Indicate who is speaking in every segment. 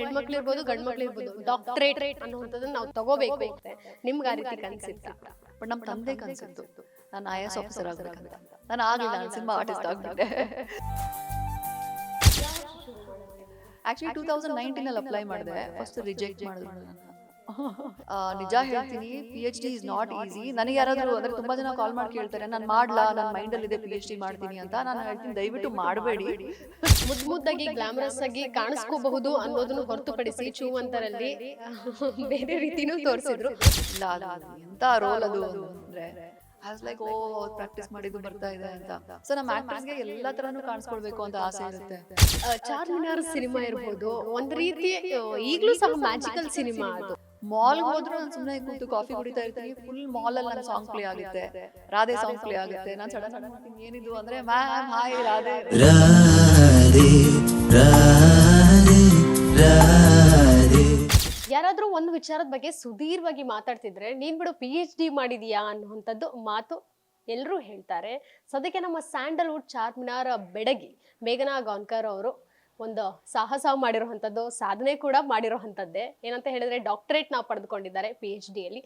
Speaker 1: ಹೆಣ್ಮಕ್ಳು ಇರ್ಬೋದು ಗಂಡ್ ಮಕ್ಳು ಇರ್ಬೋದು ಡಾಕ್ಟರೇಟ್ ಅನ್ನುವಂಥದ್ದನ್ನ ನಾವು ತಗೋಬೇಕು ನಿಮ್ಗೆ ಆ ರೀತಿ ಕನ್ಸಿತ್ತ.
Speaker 2: ಬಟ್ ನಮ್ಮ ತಂದೆ ಕನ್ಸಿತ್ತು ನಾನು ಐ ಎಸ್ ಆಫೀಸರ್ ಆಗ್ಬೇಕಂತ. ನಾನು ಆಗಿಲ್ಲ ನಾನು ಸಿನಿಮಾ ಆರ್ಟಿಸ್ಟ್ ಆಗ್ಬಿಟ್ಟೆ. ಆಕ್ಚುಲಿ ಟೂ ತೌಸಂಡ್ ನೈನ್ಟೀನಲ್ಲಿ ಅಪ್ಲೈ ಮಾಡಿದೆ. ಫಸ್ಟ್ ರಿಜೆಕ್ಟ್ ಮಾಡಿದ್ರು ನನ್ನ ನಿಜ ಹೇಳ್ತೀನಿ P H D is not easy ನನಗೆ ಯಾರಾದರೂ ಅಂದ್ರೆ ತುಂಬಾ ಜನ ಕಾಲ್ ಮಾಡಿ ಕೇಳ್ತಾರೆ ನಾನು ಮಾಡ್ಲಾ ನನ್ನ ಮೈಂಡಲ್ಲಿ ಇದೆ ಪಿ ಎಚ್ ಡಿ ಮಾಡ್ತೀನಿ ಅಂತ ನಾನು ಹೇಳ್ತೀನಿ. ದಯವಿಟ್ಟು ಮಾಡಬೇಡಿ.
Speaker 1: ಮುದ್ ಮುದ್ದಾಗಿ ಗ್ಲಾಮರಸ್ ಆಗಿ ಕಾಣಿಸ್ಕೋಬಹುದು ಅನ್ನೋದನ್ನು ಹೊರತುಪಡಿಸಿ ಚೂವಂತರಲ್ಲಿ ಬೇರೆ ರೀತಿನೂ ತೋರಿಸಿದ್ರು.
Speaker 2: ಇಲ್ಲ ಎಂತ ರೋಲ್ ಅದು ಅಂದ್ರೆ ಆಸ್ ಲೈಕ್ ಓ ಪ್ರಾಕ್ಟೀಸ್ ಮಾಡಿದ್ದು ಬರ್ತಾ ಇದೆ ಅಂತ. ಸೊ ನಮ್ಮ ಆಕ್ಟರ್ಸ್ಗೆ ಎಲ್ಲಾ ತರನು ಕಾಣಿಸ್ಕೊಳ್ಬೇಕು ಅಂತ ಆಸೆ ಇರುತ್ತೆ.
Speaker 1: ಚಾರ್ಮಿನಾರ್ ಸಿನಿಮಾ ಇರ್ಬೋದು ಒಂದ್ ರೀತಿ ಈಗಲೂ ಈಗ್ಲೂ ಸಹ ಮ್ಯಾಜಿಕಲ್ ಸಿನಿಮಾ ಅದು
Speaker 2: ಮಾಲ್ ಹೋದ್ರು ನಾನು ಸುಮ್ಮನೆ ಕೂತು ಕಾಫಿ ಕುಡಿತಾ ಇರ್ತೀನಿ. ಫುಲ್ ಮಾಲ್ ಅಲ್ಲಿ ನನ್ನ ಸಾಂಗ್ ಪ್ಲೇ ಆಗುತ್ತೆ. ರಾಧೆ ಸಾಂಗ್ ಪ್ಲೇ ಆಗುತ್ತೆ. ನಾನು ಸಡನ್ ಸಡನ್ ಏನಿದು ಅಂದ್ರೆ ಮ್ಯಾಮ್ ಹಾಯ್ ರಾಧೆ.
Speaker 3: ರಾಧೆ. ರಾಧೆ ರಾಧೆ
Speaker 1: ಯಾರಾದ್ರೂ ಒಂದು ವಿಚಾರದ ಬಗ್ಗೆ ಸುದೀರ್ಘವಾಗಿ ಮಾತಾಡ್ತಿದ್ರೆ ನೀನ್ ಬಿಡು ಪಿ ಎಚ್ ಡಿ ಮಾಡಿದೀಯಾ ಅನ್ನುವಂಥದ್ದು ಮಾತು ಎಲ್ಲರೂ ಹೇಳ್ತಾರೆ. ಸದ್ಯಕ್ಕೆ ನಮ್ಮ ಸ್ಯಾಂಡಲ್ವುಡ್ ಚಾರ್ಮಿನಾರ್ ಬೆಡಗಿ ಮೇಘನಾ ಗಾನ್ಕರ್ ಅವರು ಒಂದು ಸಾಹಸ ಮಾಡಿರುವಂಥದ್ದು, ಸಾಧನೆ ಕೂಡ ಮಾಡಿರುವಂಥದ್ದೇ. ಏನಂತ ಹೇಳಿದ್ರೆ ಡಾಕ್ಟರೇಟ್ ನಾವು ಪಡೆದುಕೊಂಡಿದ್ದಾರೆ ಪಿ ಎಚ್ ಡಿಯಲ್ಲಿ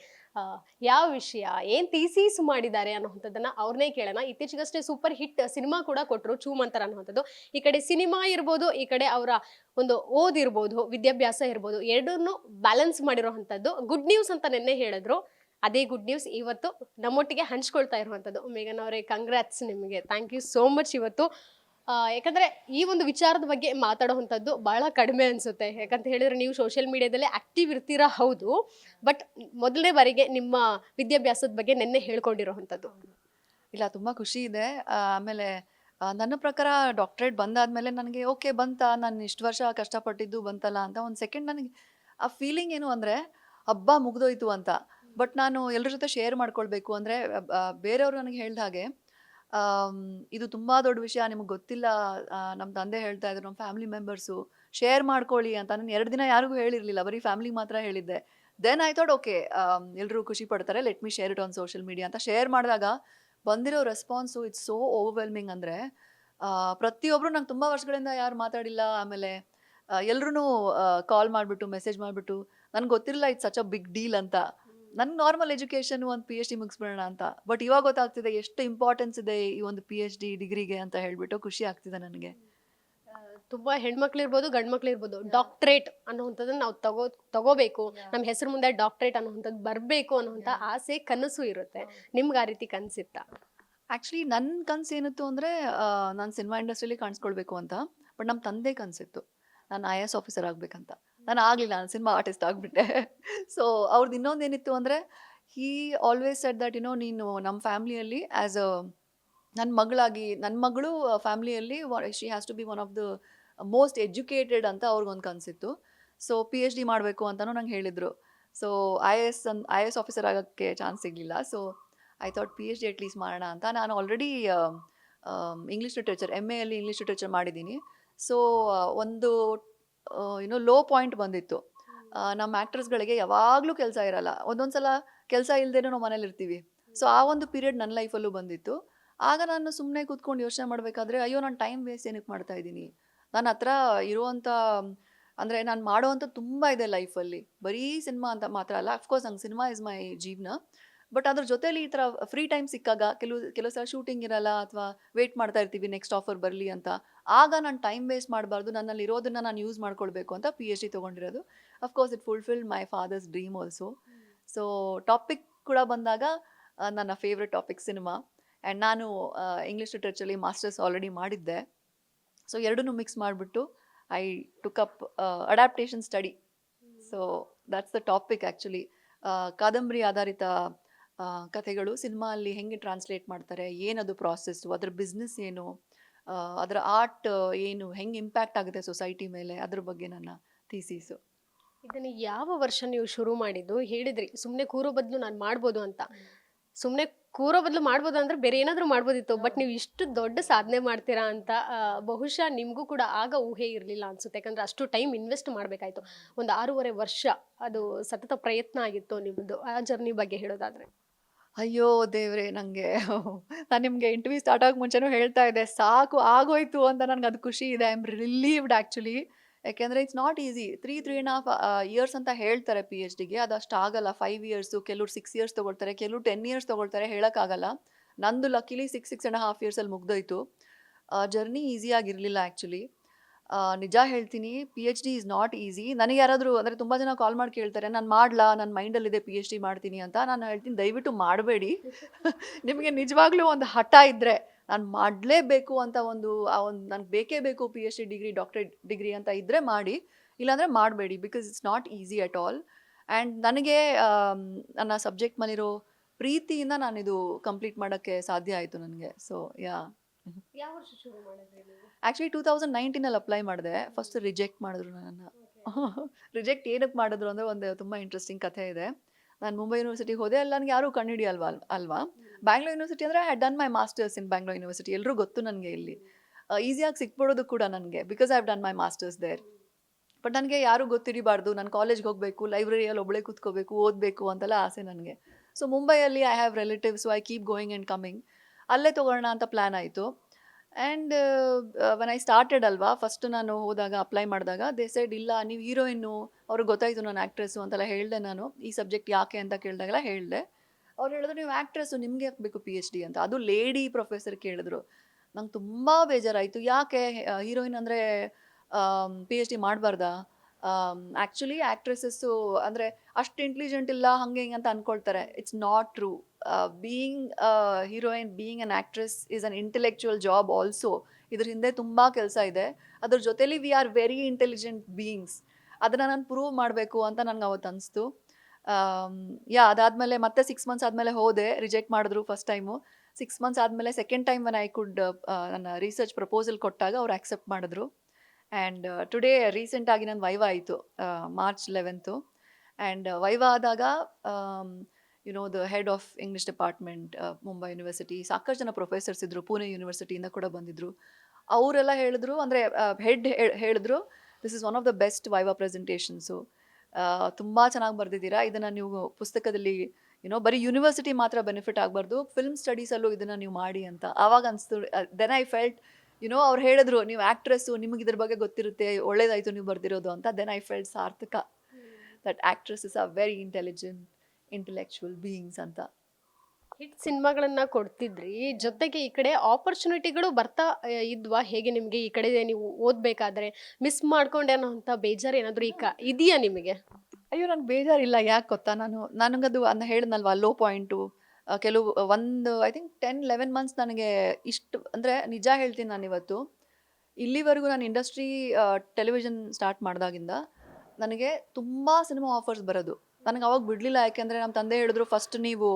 Speaker 1: ಯಾವ ವಿಷಯ, ಏನು ಥೀಸೀಸ್ ಮಾಡಿದ್ದಾರೆ ಅನ್ನುವಂಥದ್ದನ್ನ ಅವ್ರನ್ನೇ ಕೇಳೋಣ. ಇತ್ತೀಚೆಗಷ್ಟೇ ಸೂಪರ್ ಹಿಟ್ ಸಿನಿಮಾ ಕೂಡ ಕೊಟ್ಟರು ಚೂಮಂತರ ಅನ್ನುವಂಥದ್ದು. ಈ ಕಡೆ ಸಿನಿಮಾ ಇರ್ಬೋದು, ಈ ಕಡೆ ಅವರ ಒಂದು ಓದಿರ್ಬೋದು, ವಿದ್ಯಾಭ್ಯಾಸ ಇರ್ಬೋದು, ಎರಡನ್ನೂ ಬ್ಯಾಲೆನ್ಸ್ ಮಾಡಿರುವಂಥದ್ದು. ಗುಡ್ ನ್ಯೂಸ್ ಅಂತ ನೆನ್ನೆ ಹೇಳಿದ್ರು. ಅದೇ ಗುಡ್ ನ್ಯೂಸ್ ಇವತ್ತು ನಮ್ಮೊಟ್ಟಿಗೆ ಹಂಚ್ಕೊಳ್ತಾ ಇರುವಂಥದ್ದು. ಮೇಘನ್ ಅವರೇ ಕಂಗ್ರಾಟ್ಸ್ ನಿಮಗೆ. ಥ್ಯಾಂಕ್ ಯು ಸೋ ಮಚ್ ಇವತ್ತು. ಯಾಕಂದ್ರೆ ಈ ಒಂದು ವಿಚಾರದ ಬಗ್ಗೆ ಮಾತಾಡುವಂಥದ್ದು ಬಹಳ ಕಡಿಮೆ ಅನ್ಸುತ್ತೆ. ಯಾಕಂತ ಹೇಳಿದ್ರೆ ನೀವು ಸೋಷಿಯಲ್ ಮೀಡಿಯಾದಲ್ಲಿ ಆಕ್ಟಿವ್ ಇರ್ತೀರಾ? ಹೌದು. ಬಟ್ ಮೊದಲನೇ ಬಾರಿಗೆ ನಿಮ್ಮ ವಿದ್ಯಾಭ್ಯಾಸದ ಬಗ್ಗೆ ನಿನ್ನೆ ಹೇಳ್ಕೊಂಡಿರೋವಂಥದ್ದು.
Speaker 2: ಇಲ್ಲ, ತುಂಬಾ ಖುಷಿ ಇದೆ. ಆಮೇಲೆ ನನ್ನ ಪ್ರಕಾರ ಡಾಕ್ಟ್ರೇಟ್ ಬಂದಾದ್ಮೇಲೆ ನನಗೆ, ಓಕೆ, ಬಂತ. ನಾನು ಇಷ್ಟು ವರ್ಷ ಕಷ್ಟಪಟ್ಟಿದ್ದು ಬಂತಲ್ಲ ಅಂತ ಒಂದು ಸೆಕೆಂಡ್ ನನಗೆ ಆ ಫೀಲಿಂಗ್ ಏನು ಅಂದರೆ, ಹಬ್ಬ ಮುಗ್ದೋಯ್ತು ಅಂತ. ಬಟ್ ನಾನು ಎಲ್ಲರ ಜೊತೆ ಶೇರ್ ಮಾಡ್ಕೊಳ್ಬೇಕು. ಅಂದರೆ ಬೇರೆಯವರು ನನಗೆ ಹೇಳ್ದ ಹಾಗೆ ಇದು ತುಂಬಾ ದೊಡ್ಡ ವಿಷಯ. ನಿಮ್ಗೆ ಗೊತ್ತಿಲ್ಲ ನಮ್ಮ ತಂದೆ ಹೇಳ್ತಾ ಇದ್ರು ನಮ್ಮ ಫ್ಯಾಮಿಲಿ ಮೆಂಬರ್ಸು, ಶೇರ್ ಮಾಡ್ಕೊಳ್ಳಿ ಅಂತ. ನಾನು ಎರಡು ದಿನ ಯಾರಿಗೂ ಹೇಳಿರಲಿಲ್ಲ, ಬರೀ ಫ್ಯಾಮಿಲಿ ಮಾತ್ರ ಹೇಳಿದ್ದೆ. ದೆನ್ ಐ ತಾಟ್ ಓಕೆ ಎಲ್ಲರೂ ಖುಷಿ ಪಡ್ತಾರೆ let me share it on social media ಅಂತ ಶೇರ್ ಮಾಡಿದಾಗ ಬಂದಿರೋ ರೆಸ್ಪಾನ್ಸು ಇಟ್ಸ್ ಸೋ ಓವರ್ವೆಲ್ಮಿಂಗ್ ಅಂದರೆ ಪ್ರತಿಯೊಬ್ಬರು ನಂಗೆ ತುಂಬ ವರ್ಷಗಳಿಂದ ಯಾರು ಮಾತಾಡಿಲ್ಲ, ಆಮೇಲೆ ಎಲ್ಲರೂ ಕಾಲ್ ಮಾಡಿಬಿಟ್ಟು ಮೆಸೇಜ್ ಮಾಡಿಬಿಟ್ಟು, ನನಗೆ ಗೊತ್ತಿರಲಿಲ್ಲ it's such a big deal ಅಂತ. ನನ್ನ ನಾರ್ಮಲ್ ಎಜುಕೇಷನ್ ಒಂದು ಪಿ ಎಚ್ ಡಿ ಮುಗಿಸ್ಬಿಡೋಣ ಅಂತ. ಬಟ್ ಇವಾಗ ಗೊತ್ತಾಗ್ತಿದೆ ಎಷ್ಟು ಇಂಪಾರ್ಟೆನ್ಸ್ ಇದೆ ಈ ಒಂದು ಪಿ ಎಚ್ ಡಿ ಡಿಗ್ರಿಗೆ ಅಂತ ಹೇಳ್ಬಿಟ್ಟು ಖುಷಿ ಆಗ್ತಿದೆ ನನಗೆ.
Speaker 1: ತುಂಬಾ ಹೆಣ್ಮಕ್ಳು ಇರ್ಬೋದು ಗಂಡ್ ಮಕ್ಳು ಇರ್ಬೋದು. ಡಾಕ್ಟರೇಟ್ ಅನ್ನುವಂಥದ್ದನ್ನ ನಾವು ತಗೋ ತಗೋಬೇಕು. ನಮ್ಮ ಹೆಸರು ಮುಂದೆ ಡಾಕ್ಟ್ರೇಟ್ ಅನ್ನುವಂಥದ್ದು ಬರಬೇಕು ಅನ್ನುವಂಥ ಆಸೆ ಕನಸು ಇರುತ್ತೆ. ನಿಮ್ಗೆ ಆ ರೀತಿ ಕನ್ಸಿತ್ತ?
Speaker 2: ಆ್ಯಕ್ಚುಲಿ ನನ್ನ ಕನಸು ಏನಿತ್ತು ಅಂದರೆ ನಾನು ಸಿನಿಮಾ ಇಂಡಸ್ಟ್ರಿಯಲ್ಲಿ ಕಾಣಿಸ್ಕೊಳ್ಬೇಕು ಅಂತ. ಬಟ್ ನಮ್ಮ ತಂದೆ ಕನಸಿತ್ತು. ನಾನು ಐ ಎಸ್ ಆಫೀಸರ್ ಆಗಬೇಕಂತ. ನಾನು ಆಗಲಿಲ್ಲ, ನಾನು ಸಿನಿಮಾ ಆರ್ಟಿಸ್ಟ್ ಆಗಿಬಿಟ್ಟೆ. ಸೊ ಅವ್ರದ್ದು ಇನ್ನೊಂದು ಏನಿತ್ತು ಅಂದರೆ he always set that you know ನೀನು ನಮ್ಮ ಫ್ಯಾಮ್ಲಿಯಲ್ಲಿ ಆ್ಯಸ್ ಅ ನನ್ನ ಮಗಳಾಗಿ ನನ್ನ ಮಗಳು ಫ್ಯಾಮ್ಲಿಯಲ್ಲಿ she has to be one of the most educated ಅಂತ ಅವ್ರಿಗೊಂದು ಕನಸಿತ್ತು. ಸೊ ಪಿ ಎಚ್ ಡಿ ಮಾಡಬೇಕು ಅಂತಲೂ ನಂಗೆ ಹೇಳಿದರು. So I A S an I A S officer ಆಗೋಕ್ಕೆ ಚಾನ್ಸ್ ಸಿಗಲಿಲ್ಲ. So I thought P H D at least ಮಾಡೋಣ ಅಂತ. ನಾನು ಆಲ್ರೆಡಿ ಇಂಗ್ಲೀಷ್ ಲಿಟ್ರೇಚರ್ ಎಂ ಎಲ್ಲಿ ಇಂಗ್ಲೀಷ್ ಲಿಟ್ರೇಚರ್ ಮಾಡಿದ್ದೀನಿ. ಸೊ ಒಂದು ಏನೋ ಲೋ ಪಾಯಿಂಟ್ ಬಂದಿತ್ತು. ನಮ್ಮ ಆ್ಯಕ್ಟರ್ಸ್ಗಳಿಗೆ ಯಾವಾಗಲೂ ಕೆಲಸ ಇರಲ್ಲ. ಒಂದೊಂದು ಸಲ ಕೆಲಸ ಇಲ್ಲದೇನೋ ನಾವು ಮನೇಲಿ ಇರ್ತೀವಿ ಸೊ ಆ ಒಂದು ಪೀರಿಯಡ್ ನನ್ನ ಲೈಫಲ್ಲೂ ಬಂದಿತ್ತು. ಆಗ ನಾನು ಸುಮ್ಮನೆ ಕೂತ್ಕೊಂಡು ಯೋಚನೆ ಮಾಡಬೇಕಾದ್ರೆ ಅಯ್ಯೋ ನಾನು ಟೈಮ್ ವೇಸ್ಟ್ ಏನಕ್ಕೆ ಮಾಡ್ತಾ ಇದ್ದೀನಿ? ನನ್ನ ಹತ್ರ ಇರುವಂಥ ಅಂದರೆ ನಾನು ಮಾಡೋವಂಥ ತುಂಬ ಇದೆ ಲೈಫಲ್ಲಿ. ಬರೀ ಸಿನಿಮಾ ಅಂತ ಮಾತ್ರ ಅಲ್ಲ ಅಫ್ಕೋರ್ಸ್ ನಂಗೆ ಸಿನಿಮಾ ಇಸ್ ಮೈ ಜೀವನ. ಬಟ್ ಅದ್ರ ಜೊತೆಲಿ ಈ ಥರ ಫ್ರೀ ಟೈಮ್ ಸಿಕ್ಕಾಗ ಕೆಲವು ಕೆಲವು ಸಲ ಶೂಟಿಂಗ್ ಇರಲ್ಲ ಅಥವಾ ವೇಟ್ ಮಾಡ್ತಾ ಇರ್ತೀವಿ ನೆಕ್ಸ್ಟ್ ಆಫರ್ ಬರಲಿ ಅಂತ. ಆಗ ನಾನು ಟೈಮ್ ವೇಸ್ಟ್ ಮಾಡಬಾರ್ದು ನನ್ನಲ್ಲಿ ಇರೋದನ್ನ ನಾನು ಯೂಸ್ ಮಾಡ್ಕೊಳ್ಬೇಕು ಅಂತ P H D ತೊಗೊಂಡಿರೋದು. Of course it fulfil my father's dream also so topic ಕೂಡ ಬಂದಾಗ ನನ್ನ ಫೇವ್ರೆಟ್ ಟಾಪಿಕ್ ಸಿನಿಮಾ ಆ್ಯಂಡ್ ನಾನು ಇಂಗ್ಲೀಷ್ ಲಿಟ್ರೇಚರ್ಲಿ ಮಾಸ್ಟರ್ಸ್ ಆಲ್ರೆಡಿ ಮಾಡಿದ್ದೆ. ಸೊ ಎರಡನ್ನೂ ಮಿಕ್ಸ್ ಮಾಡಿಬಿಟ್ಟು I took up adaptation study so that's the topic actually ಕಾದಂಬರಿ ಆಧಾರಿತ ಕಥೆಗಳು ಸಿನಿಮಾ ಅಲ್ಲಿ ಹೆಂಗೆ ಟ್ರಾನ್ಸ್ಲೇಟ್ ಮಾಡ್ತಾರೆ ಏನದು ಪ್ರಾಸೆಸ್ಸು ಅದರ ಬಿಸ್ನೆಸ್ ಏನು ಅದರ ಆರ್ಟ್ ಏನು ಹೆಂಗೆ ಇಂಪ್ಯಾಕ್ಟ್ ಆಗುತ್ತೆ ಸೊಸೈಟಿ ಮೇಲೆ ಅದ್ರ ಬಗ್ಗೆ ನನ್ನ ಥೀಸೀಸು
Speaker 1: ಇದನ್ನ ಯಾವ ವರ್ಷ ನೀವು ಶುರು ಮಾಡಿದ್ದು? ಹೇಳಿದ್ರಿ ಸುಮ್ಮನೆ ಕೂರೋ ಬದಲು ನಾನು ಮಾಡ್ಬೋದು ಅಂತ. ಸುಮ್ಮನೆ ಕೂರೋ ಬದಲು ಮಾಡ್ಬೋದು ಅಂದ್ರೆ ಬೇರೆ ಏನಾದರೂ ಮಾಡ್ಬೋದಿತ್ತು ಬಟ್ ನೀವು ಇಷ್ಟು ದೊಡ್ಡ ಸಾಧನೆ ಮಾಡ್ತೀರಾ ಅಂತ ಬಹುಶಃ ನಿಮಗೂ ಕೂಡ ಆಗ ಊಹೆ ಇರಲಿಲ್ಲ ಅನ್ಸುತ್ತೆ ಯಾಕಂದರೆ ಅಷ್ಟು ಟೈಮ್ ಇನ್ವೆಸ್ಟ್ ಮಾಡಬೇಕಾಯ್ತು. ಒಂದು ಆರೂವರೆ ವರ್ಷ ಅದು ಸತತ ಪ್ರಯತ್ನ ಆಗಿತ್ತು ನಿಮ್ಮದು ಆ ಜರ್ನಿ ಬಗ್ಗೆ ಹೇಳೋದಾದ್ರೆ.
Speaker 2: ಅಯ್ಯೋ ದೇವ್ರೆ ನನಗೆ ನಾನು ನಿಮಗೆ ಇಂಟರ್ವ್ಯೂ ಸ್ಟಾರ್ಟ್ ಆಗೋ ಮುಂಚೆನೂ ಹೇಳ್ತಾ ಇದ್ದೆ, ಸಾಕು ಆಗೋಯ್ತು ಅಂತ ನನಗೆ ಅದು ಖುಷಿ ಇದೆ ಐ ಆಮ್ ರಿಲೀವ್ಡ್ ಆ್ಯಕ್ಚುಲಿ ಯಾಕೆಂದರೆ it's not easy three three and half years ಅಂತ ಹೇಳ್ತಾರೆ ಪಿ ಎಚ್ ಡಿಗೆ ಅದು ಅಷ್ಟು ಆಗಲ್ಲ. ಫೈವ್ ಇಯರ್ಸು ಕೆಲವ್ರು ಸಿಕ್ಸ್ ಇಯರ್ಸ್ ತೊಗೊಳ್ತಾರೆ, ಕೆಲವ್ರು ಟೆನ್ ಇಯರ್ಸ್ ತೊಗೊಳ್ತಾರೆ, ಹೇಳೋಕ್ಕಾಗಲ್ಲ. ನಂದು luckily six six and half ಇಯರ್ಸಲ್ಲಿ ಮುಗ್ದೋಯ್ತು. ಜರ್ನಿ ಈಸಿಯಾಗಿರಲಿಲ್ಲ ಆ್ಯಕ್ಚುಲಿ ನಿಜ ಹೇಳ್ತೀನಿ P H D is not easy ನನಗೆ ಯಾರಾದರೂ ಅಂದರೆ ತುಂಬ ಜನ ಕಾಲ್ ಮಾಡಿ ಕೇಳ್ತಾರೆ, ನಾನು ಮಾಡಲಾ? ನನ್ನ ಮೈಂಡಲ್ಲಿದೆ ಪಿ ಎಚ್ ಡಿ ಮಾಡ್ತೀನಿ ಅಂತ. ನಾನು ಹೇಳ್ತೀನಿ, ದಯವಿಟ್ಟು ಮಾಡಬೇಡಿ. ನಿಮಗೆ ನಿಜವಾಗ್ಲೂ ಒಂದು ಹಠ ಇದ್ದರೆ ನಾನು ಮಾಡಲೇಬೇಕು ಅಂತ ಒಂದು, ಆ ಒಂದು, ನನಗೆ ಬೇಕೇ ಬೇಕು P H D degree doctorate degree ಅಂತ ಇದ್ದರೆ ಮಾಡಿ. ಇಲ್ಲಾಂದರೆ ಮಾಡಬೇಡಿ because it's not easy at all and ನನಗೆ ನನ್ನ ಸಬ್ಜೆಕ್ಟ್ ಮೇಲಿರೋ ಪ್ರೀತಿಯಿಂದ ನಾನು ಇದು ಕಂಪ್ಲೀಟ್ ಮಾಡೋಕ್ಕೆ ಸಾಧ್ಯ ಆಯಿತು ನನಗೆ. ಸೊ ಯಾ
Speaker 1: ಯಾವ ವರ್ಷ ಶುರು ಮಾಡಿದ್ರಿ ನೀವು?
Speaker 2: ಆ್ಯಕ್ಚುಲಿ ಟೂ ತೌಸಂಡ್ ನೈನ್ಟೀನಲ್ಲಿ ಅಪ್ಲೈ ಮಾಡಿದೆ. ಫಸ್ಟ್ ರಿಜೆಕ್ಟ್ ಮಾಡಿದ್ರು ನನ್ನ. ರಿಜೆಕ್ಟ್ ಏನಕ್ಕೆ ಮಾಡಿದ್ರು ಅಂದರೆ ಒಂದು ತುಂಬ ಇಂಟ್ರೆಸ್ಟಿಂಗ್ ಕಥೆ ಇದೆ. ನಾನು ಮುಂಬೈ ಯೂನಿವರ್ಸಿಟಿಗೆ ಹೋದೆ. ಅಲ್ಲ ನನಗೆ ಯಾರೂ ಕಂಡುಹಿಡಿಯಲ್ವಾ ಅಲ್ ಅಲ್ವಾ? ಬ್ಯಾಂಗ್ಳೂರ್ ಯೂನಿವರ್ಸಿಟಿ ಅಂದರೆ had done my masters in Bangalore university ಎಲ್ಲರೂ ಗೊತ್ತು ನನಗೆ ಇಲ್ಲಿ. ಈಸಿಯಾಗಿ ಸಿಕ್ಬಿಡೋದು ಕೂಡ ನನಗೆ because I have done my masters there but ನನಗೆ ಯಾರೂ ಗೊತ್ತಿರಬಾರ್ದು. ನಾನು ಕಾಲೇಜ್ಗೆ ಹೋಗಬೇಕು ಲೈಬ್ರರಿಯಲ್ಲಿ ಒಬ್ಬಳೇ ಕೂತ್ಕೋಬೇಕು ಓದಬೇಕು ಅಂತೆಲ್ಲ ಆಸೆ ನನಗೆ. ಸೊ ಮುಂಬೈಯಲ್ಲಿ I have relatives I keep going and coming ಅಲ್ಲೇ ತೊಗೊಳ್ಳೋಣ ಅಂತ ಪ್ಲ್ಯಾನ್ ಆಯಿತು. ಆ್ಯಂಡ್ ವೆನ್ ಐ ಸ್ಟಾರ್ಟೆಡ್ ಅಲ್ವಾ ಫಸ್ಟ್ ನಾನು ಹೋದಾಗ ಅಪ್ಲೈ ಮಾಡಿದಾಗ ದೇ ಸೈಡ್ ಇಲ್ಲ, ನೀವು ಹೀರೋಯಿನ್ನು, ಅವ್ರಿಗೆ ಗೊತ್ತಾಯಿತು ನಾನು ಆ್ಯಕ್ಟ್ರೆಸ್ಸು ಅಂತೆಲ್ಲ ಹೇಳಿದೆ ನಾನು. ಈ ಸಬ್ಜೆಕ್ಟ್ ಯಾಕೆ ಅಂತ ಕೇಳಿದಾಗೆಲ್ಲ ಹೇಳಿದೆ. ಅವ್ರು ಹೇಳಿದ್ರು, ನೀವು ಆ್ಯಕ್ಟ್ರೆಸ್ಸು ನಿಮಗೆ ಹಾಕಬೇಕು ಬೇಕು ಪಿ ಎಚ್ ಡಿ ಅಂತ? ಅದು ಲೇಡಿ ಪ್ರೊಫೆಸರ್ ಕೇಳಿದ್ರು. ನಂಗೆ ತುಂಬ ಬೇಜಾರಾಯಿತು. ಯಾಕೆ ಹೀರೋಯಿನ್ ಅಂದರೆ ಪಿ ಎಚ್ ಡಿ ಮಾಡಬಾರ್ದಾ? ಆ್ಯಕ್ಚುಲಿ ಆ್ಯಕ್ಟ್ರೆಸಸ್ಸು ಅಂದರೆ ಅಷ್ಟು ಇಂಟೆಲಿಜೆಂಟ್ ಇಲ್ಲ, ಹಾಗೆ ಹಿಂಗೆ ಅಂತ ಅಂದ್ಕೊಳ್ತಾರೆ it's not true being heroine being an actress is an intellectual job also ಇದ್ರ ಹಿಂದೆ ತುಂಬ ಕೆಲಸ ಇದೆ. ಅದ್ರ ಜೊತೆಲಿ we are very intelligent beings ಅದನ್ನು ನಾನು ಪ್ರೂವ್ ಮಾಡಬೇಕು ಅಂತ ನನಗೆ ಅವತ್ತು ಅನಿಸ್ತು. ಯಾ ಅದಾದಮೇಲೆ ಮತ್ತೆ ಸಿಕ್ಸ್ ಮಂತ್ಸ್ ಆದಮೇಲೆ ಹೋದೆ ರಿಜೆಕ್ಟ್ ಮಾಡಿದ್ರು ಫಸ್ಟ್ ಟೈಮು ಸಿಕ್ಸ್ ಮಂತ್ಸ್ ಆದಮೇಲೆ second time when I could ನನ್ನ ರಿಸರ್ಚ್ ಪ್ರಪೋಸಲ್ ಕೊಟ್ಟಾಗ ಅವ್ರು ಆಕ್ಸೆಪ್ಟ್ ಮಾಡಿದ್ರು. ಆ್ಯಂಡ್ ಟುಡೇ ರೀಸೆಂಟಾಗಿ ನನ್ನ ವೈವ ಆಯಿತು ಮಾರ್ಚ್ ಲೆವೆಂತು ಆ್ಯಂಡ್ ವೈವ ಆದಾಗ you know the head of English department Mumbai university ಸಾಕಷ್ಟು ಜನ ಪ್ರೊಫೆಸರ್ಸ್ ಇದ್ದರು ಪುಣೆ ಯೂನಿವರ್ಸಿಟಿಯಿಂದ ಕೂಡ ಬಂದಿದ್ದರು ಅವರೆಲ್ಲ ಹೇಳಿದ್ರು ಅಂದರೆ ಹೆಡ್ ಹೇಳಿದ್ರು this is one of the best viva presentations ತುಂಬ ಚೆನ್ನಾಗಿ ಬರೆದಿದ್ದೀರಾ. ಇದನ್ನು ನೀವು ಪುಸ್ತಕದಲ್ಲಿ ಯುನೋ ಬರೀ ಯೂನಿವರ್ಸಿಟಿ ಮಾತ್ರ ಬೆನಿಫಿಟ್ ಆಗಬಾರ್ದು. ಫಿಲ್ಮ್ ಸ್ಟಡೀಸಲ್ಲೂ ಇದನ್ನು ನೀವು ಮಾಡಿ ಅಂತ. ಆವಾಗ ಅನಿಸ್ತು ದೆನ್ ಐ ಫೆಲ್ಟ್ ಯುನೋ ಅವ್ರು ಹೇಳಿದ್ರು ನೀವು ಆ್ಯಕ್ಟ್ರೆಸ್ಸು ನಿಮಗೆ ಇದ್ರ ಬಗ್ಗೆ ಗೊತ್ತಿರುತ್ತೆ. ಒಳ್ಳೇದಾಯಿತು ನೀವು ಬರ್ದಿರೋದು ಅಂತ. ದೆನ್ ಐ ಫೆಲ್ಟ್ ಸಾರ್ಥಕ. That actresses are very intelligent intellectual beings ಅಂತ.
Speaker 1: ಹಿಟ್ ಸಿನಿಮಾಗಳನ್ನ ಕೊಡ್ತಿದ್ರಿ. ಜೊತೆಗೆ ಈ ಕಡೆ ಆಪರ್ಚುನಿಟಿಗಳು ಬರ್ತಾ ಇದ್ವಾ? ಹೇಗೆ ನಿಮಗೆ ಈ ಕಡೆ ನೀವು ಓದಬೇಕಾದ್ರೆ? ಮಿಸ್ ಮಾಡ್ಕೊಂಡೆ ಅನ್ನೋ ಅಂತ ಬೇಜಾರು ಏನಾದರೂ ಈಗ ಇದೆಯಾ ನಿಮಗೆ?
Speaker 2: ಅಯ್ಯೋ ನನಗೆ ಬೇಜಾರಿಲ್ಲ. ಯಾಕೆ ಗೊತ್ತಾ? ನಾನು ನನಗದು ಅನ್ನ ಹೇಳಿದ್ನಲ್ವಾ? ಲೋ ಪಾಯಿಂಟು ಕೆಲವು ಒಂದು I think ten eleven months ನನಗೆ ಇಷ್ಟು ಅಂದರೆ ನಿಜ ಹೇಳ್ತೀನಿ ನಾನು ಇವತ್ತು. ಇಲ್ಲಿವರೆಗೂ ನಾನು ಇಂಡಸ್ಟ್ರಿ ಟೆಲಿವಿಷನ್ ಸ್ಟಾರ್ಟ್ ಮಾಡಿದಾಗಿಂದ ನನಗೆ ತುಂಬ ಸಿನಿಮಾ ಆಫರ್ಸ್ ಬರೋದು. ನನಗೆ ಅವಾಗ ಬಿಡಲಿಲ್ಲ. ಯಾಕೆಂದರೆ ನಮ್ಮ ತಂದೆ ಹೇಳಿದ್ರು ಫಸ್ಟ್ ನೀವು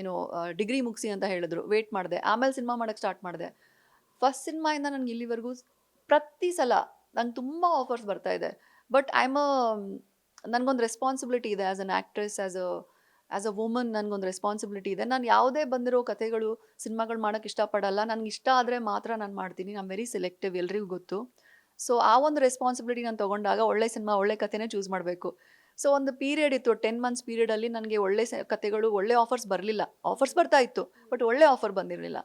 Speaker 2: ಏನು ಡಿಗ್ರಿ ಮುಗಿಸಿ ಅಂತ ಹೇಳಿದ್ರು. ವೇಟ್ ಮಾಡಿದೆ. ಆಮೇಲೆ ಸಿನಿಮಾ ಮಾಡೋಕ್ಕೆ ಸ್ಟಾರ್ಟ್ ಮಾಡಿದೆ. ಫಸ್ಟ್ ಸಿನಿಮಾಯಿಂದ ನನಗೆ ಇಲ್ಲಿವರೆಗೂ ಪ್ರತಿ ಸಲ ನಂಗೆ ತುಂಬ ಆಫರ್ಸ್ ಬರ್ತಾ ಇದೆ. ಬಟ್ ಐ ಆಮ್ ನನಗೊಂದು ರೆಸ್ಪಾನ್ಸಿಬಿಲಿಟಿ ಇದೆ. As an actress as a as a woman ನನಗೊಂದು ರೆಸ್ಪಾನ್ಸಿಬಿಲಿಟಿ ಇದೆ. ನಾನು ಯಾವುದೇ ಬಂದಿರೋ ಕಥೆಗಳು ಸಿನಿಮಾಗಳು ಮಾಡೋಕ್ಕೆ ಇಷ್ಟಪಡಲ್ಲ. ನನಗೆ ಇಷ್ಟ ಆದರೆ ಮಾತ್ರ ನಾನು ಮಾಡ್ತೀನಿ. ನಾನು ವೆರಿ ಸೆಲೆಕ್ಟಿವ್ ಎಲ್ರಿಗೂ ಗೊತ್ತು. ಸೊ ಆ ಒಂದು ರೆಸ್ಪಾನ್ಸಿಬಿಲಿಟಿ ನಾನು ತೊಗೊಂಡಾಗ ಒಳ್ಳೆ ಸಿನಿಮಾ ಒಳ್ಳೆ ಕಥೆನೇ ಚೂಸ್ ಮಾಡಬೇಕು. ಸೊ ಒಂದು ಪೀರಿಯಡ್ ಇತ್ತು ಟೆನ್ ಮಂತ್ಸ್ ಪೀರಿಯಡಲ್ಲಿ ನನಗೆ ಒಳ್ಳೆ ಕತೆಗಳು, ಒಳ್ಳೆ ಆಫರ್ಸ್ ಬರಲಿಲ್ಲ. ಆಫರ್ಸ್ ಬರ್ತಾ ಇತ್ತು ಬಟ್ ಒಳ್ಳೆ ಆಫರ್ ಬಂದಿರಲಿಲ್ಲ.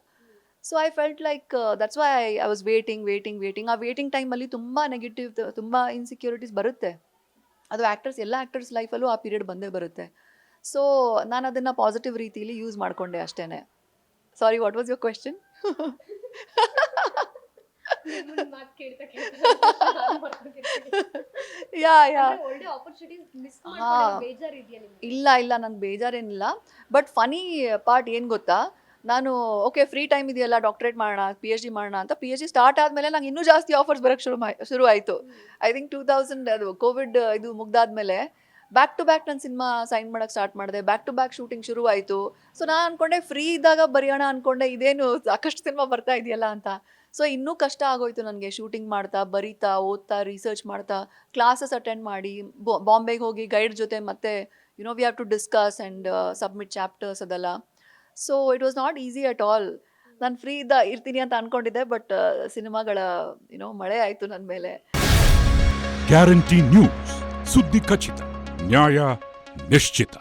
Speaker 2: So I felt like that's why I I was waiting waiting waiting ಆ ವೇಟಿಂಗ್ ಟೈಮಲ್ಲಿ ತುಂಬ ನೆಗೆಟಿವ್ ತುಂಬ ಇನ್ಸೆಕ್ಯೂರಿಟೀಸ್ ಬರುತ್ತೆ. ಅದು ಆ್ಯಕ್ಟರ್ಸ್ ಎಲ್ಲ ಆ್ಯಕ್ಟರ್ಸ್ ಲೈಫಲ್ಲೂ ಆ ಪೀರಿಯಡ್ ಬಂದೇ ಬರುತ್ತೆ. ಸೊ ನಾನು ಅದನ್ನು ಪಾಸಿಟಿವ್ ರೀತಿಯಲ್ಲಿ ಯೂಸ್ ಮಾಡಿಕೊಂಡೆ ಅಷ್ಟೇ sorry what was your question yeah yeah
Speaker 1: ಒಳ್ಳೆ ಆಪರ್ಚುನಿಟೀಸ್ ಮಿಸ್
Speaker 2: ಹಾ.
Speaker 1: ಬೇಜಾರ್ ಇದೆಯಾ ನಿಮ್ಗೆ?
Speaker 2: ಇಲ್ಲ ಇಲ್ಲ ನಂಗೆ ಬೇಜಾರೇನಿಲ್ಲ. ಬಟ್ ಫನಿ ಪಾರ್ಟ್ ಏನು ಗೊತ್ತಾ? ನಾನು ಓಕೆ ಫ್ರೀ ಟೈಮ್ ಇದೆಯಲ್ಲ ಡಾಕ್ಟ್ರೇಟ್ ಮಾಡೋಣ ಪಿ ಎಚ್ ಡಿ ಮಾಡೋಣ ಅಂತ ಪಿ ಎಚ್ ಡಿ ಸ್ಟಾರ್ಟ್ ಆದಮೇಲೆ ನಂಗೆ ಇನ್ನೂ ಜಾಸ್ತಿ ಆಫರ್ಸ್ ಬರೋಕ್ಕೆ ಶುರು ಮಾ ಶುರು ಆಯಿತು. ಐ ಥಿಂಕ್ ಟೂ ತೌಸಂಡ್ ಅದು ಕೋವಿಡ್ ಇದು ಮುಗ್ದಾದ್ಮೇಲೆ ಬ್ಯಾಕ್ ಟು ಬ್ಯಾಕ್ ನಾನು ಸಿನಿಮಾ ಸೈನ್ ಮಾಡೋಕ್ಕೆ ಸ್ಟಾರ್ಟ್ ಮಾಡಿದೆ. ಬ್ಯಾಕ್ ಟು ಬ್ಯಾಕ್ ಶೂಟಿಂಗ್ ಶುರು ಆಯಿತು. ಸೊ ನಾನು ಅಂದ್ಕೊಂಡೆ ಫ್ರೀ ಇದ್ದಾಗ ಬರೆಯೋಣ ಅಂದ್ಕೊಂಡೆ ಇದೇನು ಸಾಕಷ್ಟು ಸಿನಿಮಾ ಬರ್ತಾ ಇದೆಯಲ್ಲ ಅಂತ. ಸೊ ಇನ್ನೂ ಕಷ್ಟ ಆಗೋಯ್ತು ನನಗೆ ಶೂಟಿಂಗ್ ಮಾಡ್ತಾ, ಬರೀತಾ, ಓದ್ತಾ ರಿಸರ್ಚ್ ಮಾಡ್ತಾ ಕ್ಲಾಸಸ್ ಅಟೆಂಡ್ ಮಾಡಿ ಬಾಂಬೆಗೆ ಹೋಗಿ ಗೈಡ್ ಜೊತೆ ಮತ್ತೆ you know we have to discuss and submit chapters ಅದೆಲ್ಲ. So it was not easy at all ನಾನು ಫ್ರೀ ಇದ್ದ, ಇರ್ತೀನಿ ಅಂತ ಅನ್ಕೊಂಡಿದ್ದೆ ಬಟ್ ಸಿನಿಮಾಗಳ ಯುನೋ ಮಳೆ ಆಯಿತು ನನ್ನ ಮೇಲೆ.
Speaker 4: ಗ್ಯಾರಂಟಿ ನ್ಯೂಸ್ ಸುದ್ದಿ ಖಚಿತ, ನ್ಯಾಯ ನಿಶ್ಚಿತ.